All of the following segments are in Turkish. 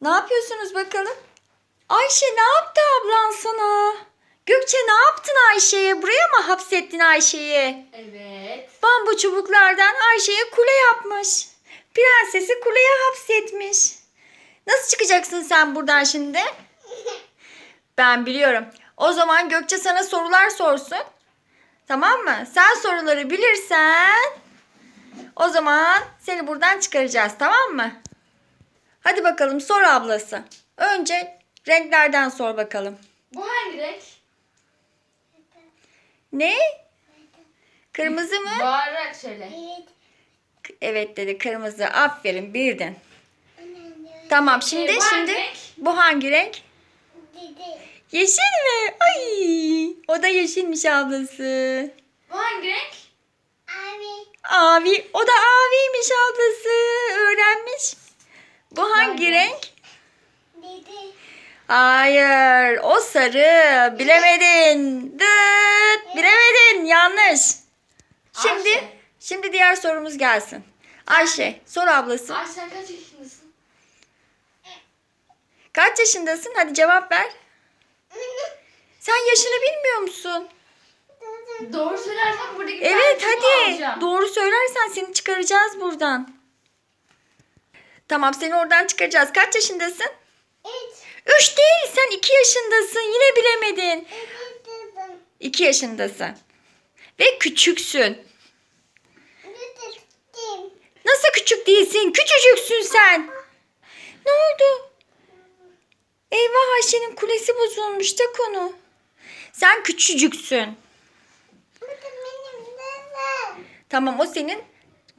Ne yapıyorsunuz bakalım? Ayşe ne yaptı ablan sana? Gökçe ne yaptın Ayşe'ye? Buraya mı hapsettin Ayşe'yi? Evet. Bambu çubuklardan Ayşe'ye kule yapmış. Prensesi kuleye hapsetmiş. Nasıl çıkacaksın sen buradan şimdi? Ben biliyorum. O zaman Gökçe sana sorular sorsun. Tamam mı? Sen soruları bilirsen o zaman seni buradan çıkaracağız tamam mı? Bakalım sor ablası. Önce renklerden sor bakalım. Bu hangi renk? Ne? Kırmızı mı? Bağırarak söyle. Evet dedi kırmızı. Aferin bildin. Tamam şimdi Ee, bu hangi şimdi renk? bu hangi renk? Yeşil mi? Ay! O da yeşilmiş ablası. Bu hangi renk? Avi. O da aviymiş ablası. Öğrenmiş. Bu hangi renk? Hayır. O sarı. Bilemedin. Dıt. Bilemedin. Yanlış. Şimdi Ayşe. şimdi diğer sorumuz gelsin. Ayşe sor ablası. Ay sen kaç yaşındasın? Kaç yaşındasın? Hadi cevap ver. Sen yaşını bilmiyor musun? Doğru söylersen buradaki Evet hadi. alacağım. Doğru söylersen seni çıkaracağız buradan. Tamam seni oradan çıkaracağız. Kaç yaşındasın? Üç değil sen iki yaşındasın. Yine bilemedin. İki yaşındasın. Ve küçüksün. Nasıl küçük değilsin? Küçücüksün sen. Ne oldu? Eyvah Ayşe'nin kulesi bozulmuş. Tak onu. Sen küçücüksün. Tamam o senin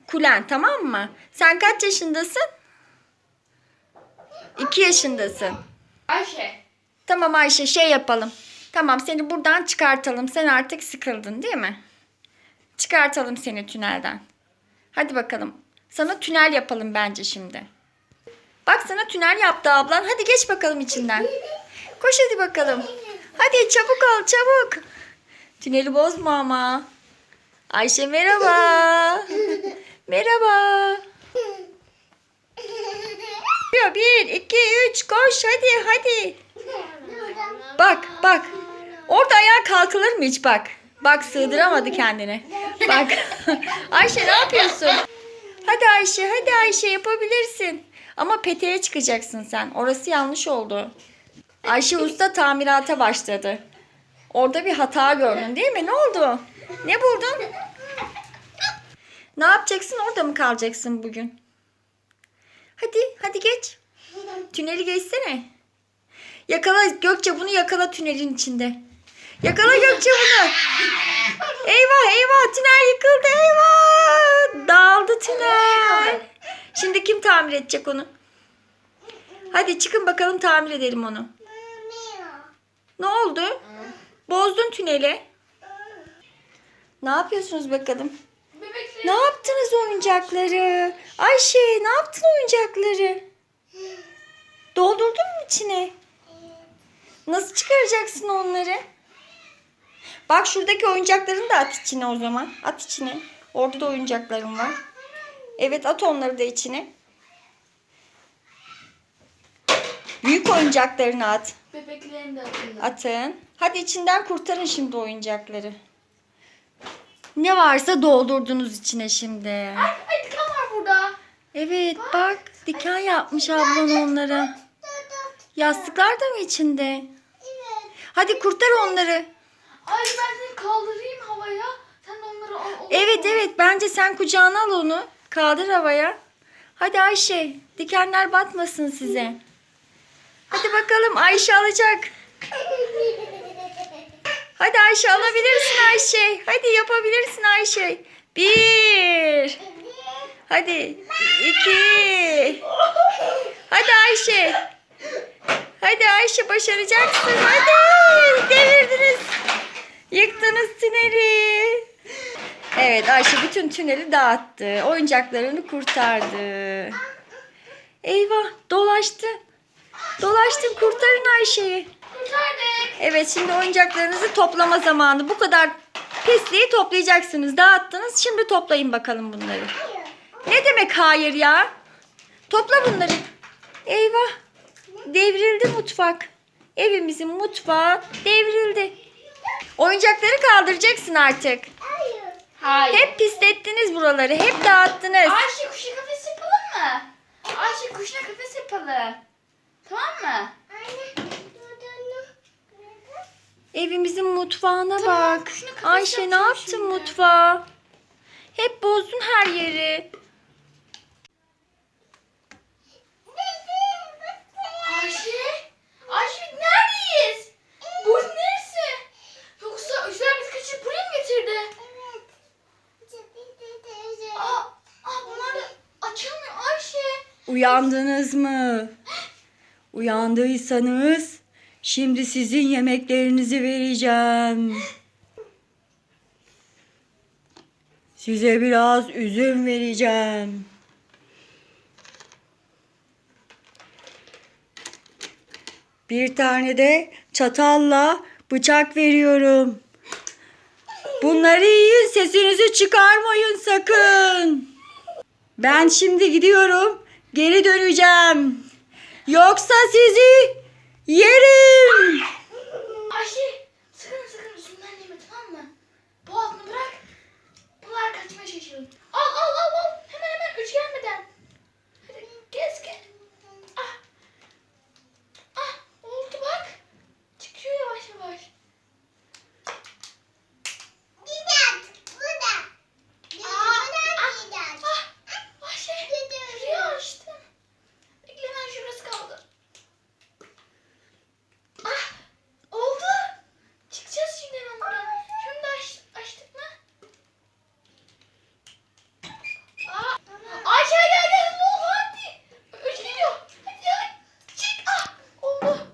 kulen tamam mı? Sen kaç yaşındasın? İki yaşındasın. Ayşe. Tamam Ayşe şey yapalım. Tamam seni buradan çıkartalım. Sen artık sıkıldın değil mi? Çıkartalım seni tünelden. Hadi bakalım. Sana tünel yapalım bence şimdi. Bak sana tünel yaptı ablan. Hadi geç bakalım içinden. Koş hadi bakalım. Hadi çabuk ol çabuk. Tüneli bozma ama. Ayşe merhaba. merhaba. Diyor, Bir, iki, üç koş hadi hadi. Bak bak. Orada ayağa kalkılır mı hiç bak. Bak sığdıramadı kendini. Bak. Ayşe ne yapıyorsun? Hadi Ayşe hadi Ayşe yapabilirsin. Ama peteğe çıkacaksın sen. Orası yanlış oldu. Ayşe Usta tamirata başladı. Orada bir hata gördün değil mi? Ne oldu? Ne buldun? Ne yapacaksın? Orada mı kalacaksın bugün? Hadi, hadi geç. Tüneli geçsene. Yakala Gökçe bunu yakala tünelin içinde. Yakala Gökçe bunu. Eyvah eyvah tünel yıkıldı eyvah. Dağıldı tünel. Şimdi kim tamir edecek onu? Hadi çıkın bakalım tamir edelim onu. Ne oldu? Bozdun tüneli. Ne yapıyorsunuz bakalım? Ne yaptınız oyuncakları? Ayşe ne yaptın oyuncakları? Doldurdun mu içine? Nasıl çıkaracaksın onları? Bak şuradaki oyuncaklarını da at içine o zaman. At içine. Orada da oyuncaklarım var. Evet at onları da içine. Büyük oyuncaklarını at. Bebeklerini de atın. Atın. Hadi içinden kurtarın şimdi oyuncakları. Ne varsa doldurdunuz içine şimdi. Ay, ay diken var burada. Evet bak diken yapmış ablan onlara. Yastıklar da mı içinde? Hadi kurtar onları. Ay ben seni kaldırayım havaya. Sen de onları al. Evet al. evet bence sen kucağına al onu. Kaldır havaya. Hadi Ayşe dikenler batmasın size. Hadi bakalım Ayşe alacak. Hadi Ayşe alabilirsin Ayşe. Hadi yapabilirsin Ayşe. Bir. Hadi. iki. Hadi Ayşe. Hadi Ayşe başaracaksın. Hadi. Devirdiniz. Yıktınız tüneli. Evet Ayşe bütün tüneli dağıttı. Oyuncaklarını kurtardı. Eyvah dolaştı. Dolaştın kurtarın Ayşe'yi. Evet şimdi oyuncaklarınızı toplama zamanı. Bu kadar pisliği toplayacaksınız. Dağıttınız. Şimdi toplayın bakalım bunları. Ne demek hayır ya? Topla bunları. Eyvah. mutfak. Evimizin mutfağı devrildi. Oyuncakları kaldıracaksın artık. Hayır. Hep pislettiniz buraları. Hep dağıttınız. Ayşe kuşuna kafes yapalım mı? Ayşe kuşuna kafes yapalım. Tamam mı? Evimizin mutfağına Tamam, bak. Ayşe ne yaptın şimdi. mutfağa? Hep bozdun her yeri. Uyandınız mı? Uyandıysanız şimdi sizin yemeklerinizi vereceğim. Size biraz üzüm vereceğim. Bir tane de çatalla bıçak veriyorum. Bunları yiyin, sesinizi çıkarmayın sakın. Ben şimdi gidiyorum. Geri döneceğim. Yoksa sizi yerim. Ayşe sakın sakın üstünden yeme tamam mı? Boğazını bırak. Bunlar kaçmaya şaşırın. Al al al al. Hemen hemen üç gelmeden. Hadi gez gez. Ah. Ah oldu bak. Çıkıyor yavaş yavaş. Ah. Ayşe. Şurayı açtım. Bekle ben şurası kaldı. Ah. Oldu. Çıkacağız şimdi hemen buradan. Şunu da aç, açtık mı? Aa. Ayşe gel gel ne oldu hadi. Üç geliyor. Hadi hadi. Çık. Ah. Oldu.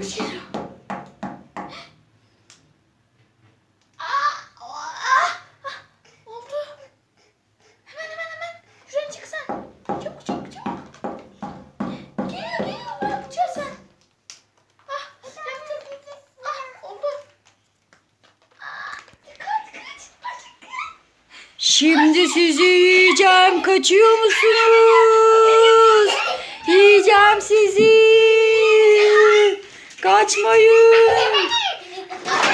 Üç geliyor. Ah. Ah. Ah. Oldu. Hemen hemen hemen. Şuradan çık sen. Çabuk çabuk çabuk. Geliyor geliyor. Ne yapacaksın sen? Ah yaptım. Ah oldu. Ah kaç kaç. Kaç. Şimdi sizi yiyeceğim. Kaçıyor musunuz? Yiyeceğim sizi. Kaçmayın.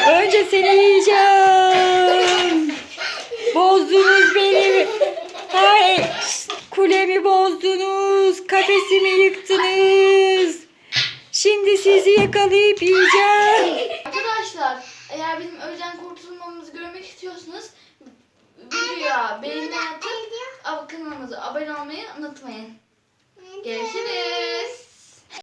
Önce seni yiyeceğim. Bozdunuz beni. Hay, kulemi bozdunuz. Kafesimi yıktınız. Şimdi sizi yakalayıp yiyeceğim. Arkadaşlar eğer bizim öğleden kurtulmamızı görmek istiyorsanız Rüya beğeni atıp kanalımıza abone olmayı unutmayın. Görüşürüz.